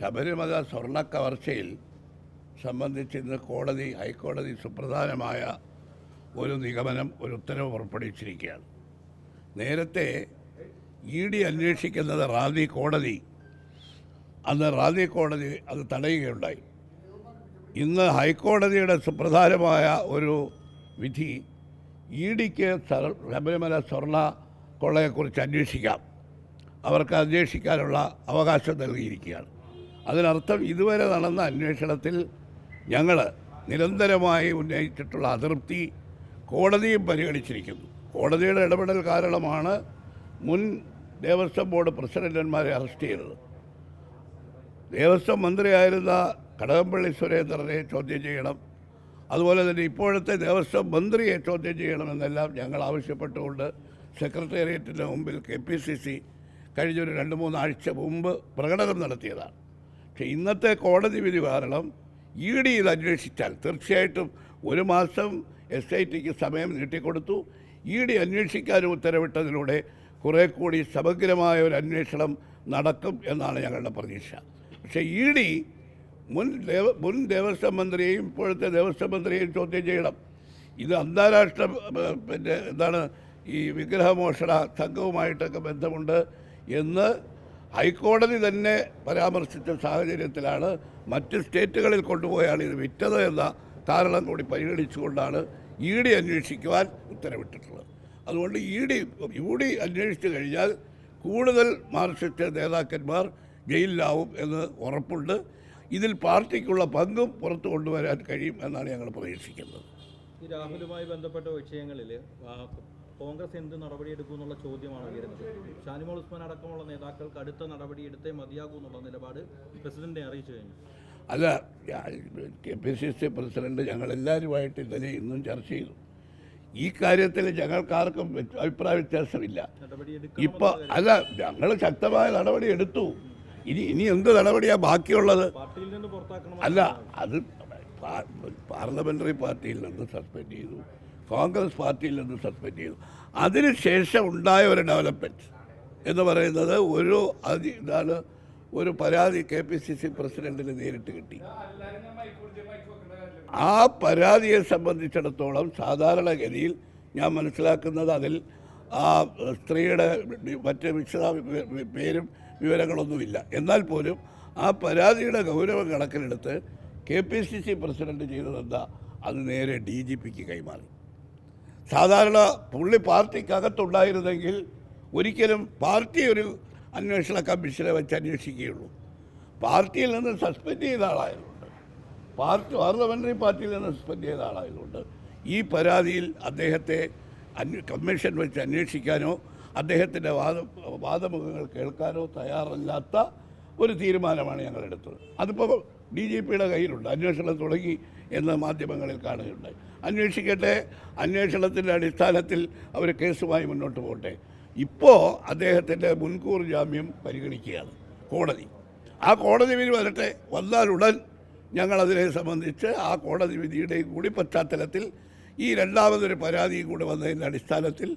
ശബരിമല സ്വർണ കവർച്ചയിൽ സംബന്ധിച്ച് ഇന്ന് കോടതി ഹൈക്കോടതി സുപ്രധാനമായ ഒരു നിഗമനം ഒരു ഉത്തരവ് പുറപ്പെടുവിച്ചിരിക്കുകയാണ്. നേരത്തെ ഇ ഡി അന്വേഷിക്കുന്നത് റാന്നി കോടതി. അന്ന് റാന്നി കോടതി അത് തടയുകയുണ്ടായി. ഇന്ന് ഹൈക്കോടതിയുടെ സുപ്രധാനമായ ഒരു വിധി ഇ ഡിക്ക് ശബരിമല സ്വർണ കൊള്ളയെക്കുറിച്ച് അന്വേഷിക്കാം. അവർക്ക് അന്വേഷിക്കാനുള്ള അവകാശം നൽകിയിരിക്കുകയാണ്. അതിനർത്ഥം ഇതുവരെ നടന്ന അന്വേഷണത്തിൽ ഞങ്ങൾ നിരന്തരമായി ഉന്നയിച്ചിട്ടുള്ള അതൃപ്തി കോടതിയും പരിഗണിച്ചിരിക്കുന്നു. കോടതിയുടെ ഇടപെടൽ കാരണമാണ് മുൻ ദേവസ്വം ബോർഡ് പ്രസിഡന്റന്മാരെ അറസ്റ്റ് ചെയ്തത്. ദേവസ്വം മന്ത്രിയായിരുന്ന കടകംപള്ളി സുരേന്ദ്രനെ ചോദ്യം ചെയ്യണം. അതുപോലെ തന്നെ ഇപ്പോഴത്തെ ദേവസ്വം മന്ത്രിയെ ചോദ്യം ചെയ്യണമെന്നെല്ലാം ഞങ്ങൾ ആവശ്യപ്പെട്ടുകൊണ്ട് സെക്രട്ടേറിയറ്റിന്റെ മുമ്പിൽ കെ പി സി സി കഴിഞ്ഞൊരു രണ്ട് മൂന്നാഴ്ച മുമ്പ് പ്രകടനം നടത്തിയതാണ്. പക്ഷേ ഇന്നത്തെ കോടതി വിധി കാരണം ഇ ഡി ഇത് അന്വേഷിച്ചാൽ തീർച്ചയായിട്ടും ഒരു മാസം എസ് ഐ ടിക്ക് സമയം നീട്ടിക്കൊടുത്തു. ഇ ഡി അന്വേഷിക്കാനും ഉത്തരവിട്ടതിലൂടെ കുറേ കൂടി സമഗ്രമായ ഒരു അന്വേഷണം നടക്കും എന്നാണ് ഞങ്ങളുടെ പ്രതീക്ഷ. പക്ഷേ ഇ ഡി മുൻ ദേവ മുൻ ദേവസ്വം മന്ത്രിയെയും ഇപ്പോഴത്തെ ദേവസ്വം മന്ത്രിയെയും ചോദ്യം ചെയ്യണം. ഇത് അന്താരാഷ്ട്ര പിന്നെ എന്താണ് ഈ വിഗ്രഹമോഷണ സംഘവുമായിട്ടൊക്കെ ബന്ധമുണ്ട് എന്ന് ഹൈക്കോടതി തന്നെ പരാമർശിച്ച സാഹചര്യത്തിലാണ് മറ്റ് സ്റ്റേറ്റുകളിൽ കൊണ്ടുപോയാണ് ഇത് വിറ്റത് എന്ന കാരണം കൂടി പരിഗണിച്ചുകൊണ്ടാണ് ഇ ഡി അന്വേഷിക്കുവാൻ ഉത്തരവിട്ടിട്ടുള്ളത്. അതുകൊണ്ട് ഇ ഡി യു ഡി അന്വേഷിച്ചു കഴിഞ്ഞാൽ കൂടുതൽ മാർക്സിസ്റ്റ് നേതാക്കന്മാർ ജയിലിലാവും എന്ന് ഉറപ്പുണ്ട്. ഇതിൽ പാർട്ടിക്കുള്ള പങ്കും പുറത്തു കൊണ്ടുവരാൻ കഴിയും എന്നാണ് ഞങ്ങൾ പ്രതീക്ഷിക്കുന്നത്. രാഹുലുമായി ബന്ധപ്പെട്ട വിഷയങ്ങളിൽ കോൺഗ്രസ് എന്ത് നടപടിയെടുക്കും എന്നുള്ള ചോദ്യമാണ് ഉയരുന്നത്. ഷാനിമോൾ ഉസ്മാൻ അടക്കമുള്ള നേതാക്കൾക്ക് അടുത്ത നടപടി എടുത്തേ മതിയാകൂ എന്നുള്ള നിലപാട് പ്രസിഡന്റിനെ അറിയിച്ചു കഴിഞ്ഞു. അല്ല K P C C president ഞങ്ങളെല്ലാവരുമായിട്ട് ഇന്നലെ ഇന്നും ചർച്ച ചെയ്തു. ഈ കാര്യത്തിൽ ഞങ്ങൾക്കാർക്കും അഭിപ്രായ വ്യത്യാസമില്ല. ഇപ്പോൾ അല്ല ഞങ്ങൾ ശക്തമായ നടപടി എടുത്തു. ഇനി ഇനി എന്ത് നടപടിയാ ബാക്കിയുള്ളത്? അല്ല അത് പാർലമെന്ററി പാർട്ടിയിൽ നിന്ന് സസ്പെൻഡ് ചെയ്തു. കോൺഗ്രസ് പാർട്ടിയിൽ നിന്ന് സസ്പെൻഡ് ചെയ്തു. അതിനുശേഷം ഉണ്ടായ ഒരു ഡെവലപ്മെന്റ് എന്ന് പറയുന്നത് ഒരു അതി ഇതാണ് ഒരു പരാതി കെ പി സി സി പ്രസിഡന്റിന് നേരിട്ട് കിട്ടി. ആ പരാതിയെ സംബന്ധിച്ചിടത്തോളം സാധാരണഗതിയിൽ ഞാൻ മനസ്സിലാക്കുന്നത് അതിൽ ആ സ്ത്രീയുടെ മറ്റ് വിശദ പേരും വിവരങ്ങളൊന്നുമില്ല. എന്നാൽ പോലും ആ പരാതിയുടെ ഗൗരവം കണക്കിലെടുത്ത് K P C C president ചെയ്തതെന്താ? അത് നേരെ ഡി ജി പിക്ക് കൈമാറി. സാധാരണ പുള്ളി പാർട്ടിക്കകത്തുണ്ടായിരുന്നെങ്കിൽ ഒരിക്കലും പാർട്ടി ഒരു അന്വേഷണ കമ്മീഷനെ വെച്ച് അന്വേഷിക്കുകയുള്ളൂ. പാർട്ടിയിൽ നിന്ന് സസ്പെൻഡ് ചെയ്ത ആളായതുകൊണ്ട് പാർട്ടി പാർലമെന്ററി പാർട്ടിയിൽ നിന്ന് സസ്പെൻഡ് ചെയ്ത ആളായതുകൊണ്ട് ഈ പരാതിയിൽ അദ്ദേഹത്തെ കമ്മീഷൻ വെച്ച് അന്വേഷിക്കാനോ അദ്ദേഹത്തിന്റെ വാദ വാദമുഖങ്ങൾ കേൾക്കാനോ തയ്യാറല്ലാത്ത ഒരു തീരുമാനമാണ് ഞങ്ങൾ എടുത്തത് അതിപ്പോൾ ഡി ജി പിയുടെ കയ്യിലുണ്ട്. അന്വേഷണം തുടങ്ങി എന്ന് മാധ്യമങ്ങളിൽ കാണുകയുണ്ടായി അന്വേഷിക്കട്ടെ അന്വേഷണത്തിന്റെ അടിസ്ഥാനത്തിൽ അവർ കേസുമായി മുന്നോട്ട് പോകട്ടെ ഇപ്പോൾ അദ്ദേഹത്തിന്റെ മുൻകൂർ ജാമ്യം പരിഗണിക്കുകയാണ് കോടതി. ആ കോടതി വിധി വരട്ടെ വന്നാലുടൻ ഞങ്ങളതിനെ സംബന്ധിച്ച് ആ കോടതി വിധിയുടെയും കൂടി പശ്ചാത്തലത്തിൽ ഈ രണ്ടാമതൊരു പരാതിയും കൂടി വന്നതിന്റെ അടിസ്ഥാനത്തിൽ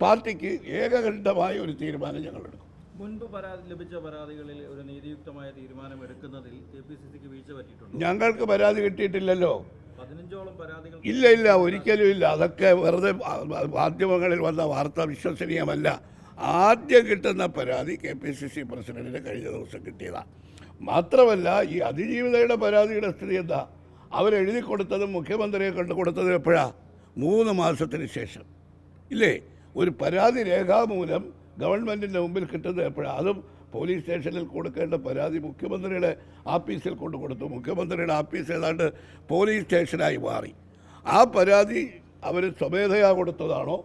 പാർട്ടിക്ക് ഏകകണ്ഠമായ ഒരു തീരുമാനം ഞങ്ങളെടുക്കും മുൻപ് പരാതി ലഭിച്ച പരാതികളിൽ ഒരു നീതിയുക്തമായ തീരുമാനം എടുക്കുന്നതിൽ കെ പി സി സിക്ക് വീഴ്ച പറ്റിയിട്ടുണ്ട്? ഞങ്ങൾക്ക് പരാതി കിട്ടിയിട്ടില്ലല്ലോ. പതിനഞ്ചോളം പരാതികൾ ഇല്ല ഇല്ല ഒരിക്കലും ഇല്ല. അതൊക്കെ വെറുതെ മാധ്യമങ്ങളിൽ വന്ന വാർത്ത വിശ്വസനീയമല്ല. ആദ്യം കിട്ടുന്ന പരാതി കെ പി സി സി പ്രസിഡന്റിന് കഴിഞ്ഞ ദിവസം കിട്ടിയതാണ് മാത്രമല്ല ഈ അതിജീവിതയുടെ പരാതിയുടെ സ്ഥിതി എന്താ? അവരെഴുതി കൊടുത്തതും മുഖ്യമന്ത്രിയെ കണ്ടു കൊടുത്തതും എപ്പോഴാണ് മൂന്ന് മാസത്തിന് ശേഷം. ഇല്ലേ? ഒരു പരാതി രേഖാമൂലം ഗവൺമെന്റിന്റെ മുമ്പിൽ കിട്ടുന്നത് എപ്പോഴാണ് അതും പോലീസ് സ്റ്റേഷനിൽ കൊടുക്കേണ്ട പരാതി മുഖ്യമന്ത്രിയുടെ ആഫീസിൽ കൊണ്ട് കൊടുത്തു. മുഖ്യമന്ത്രിയുടെ ആഫീസ് ഏതാണ്ട് പോലീസ് സ്റ്റേഷനായി മാറി. ആ പരാതി അവർ സ്വമേധയാ കൊടുത്തതാണോ?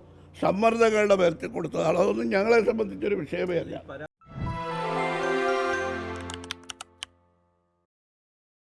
സമ്മർദ്ദങ്ങളുടെ പേരത്തിൽ കൊടുത്തതാണോ? അതൊന്നും ഞങ്ങളെ സംബന്ധിച്ചൊരു വിഷയമേ അല്ല.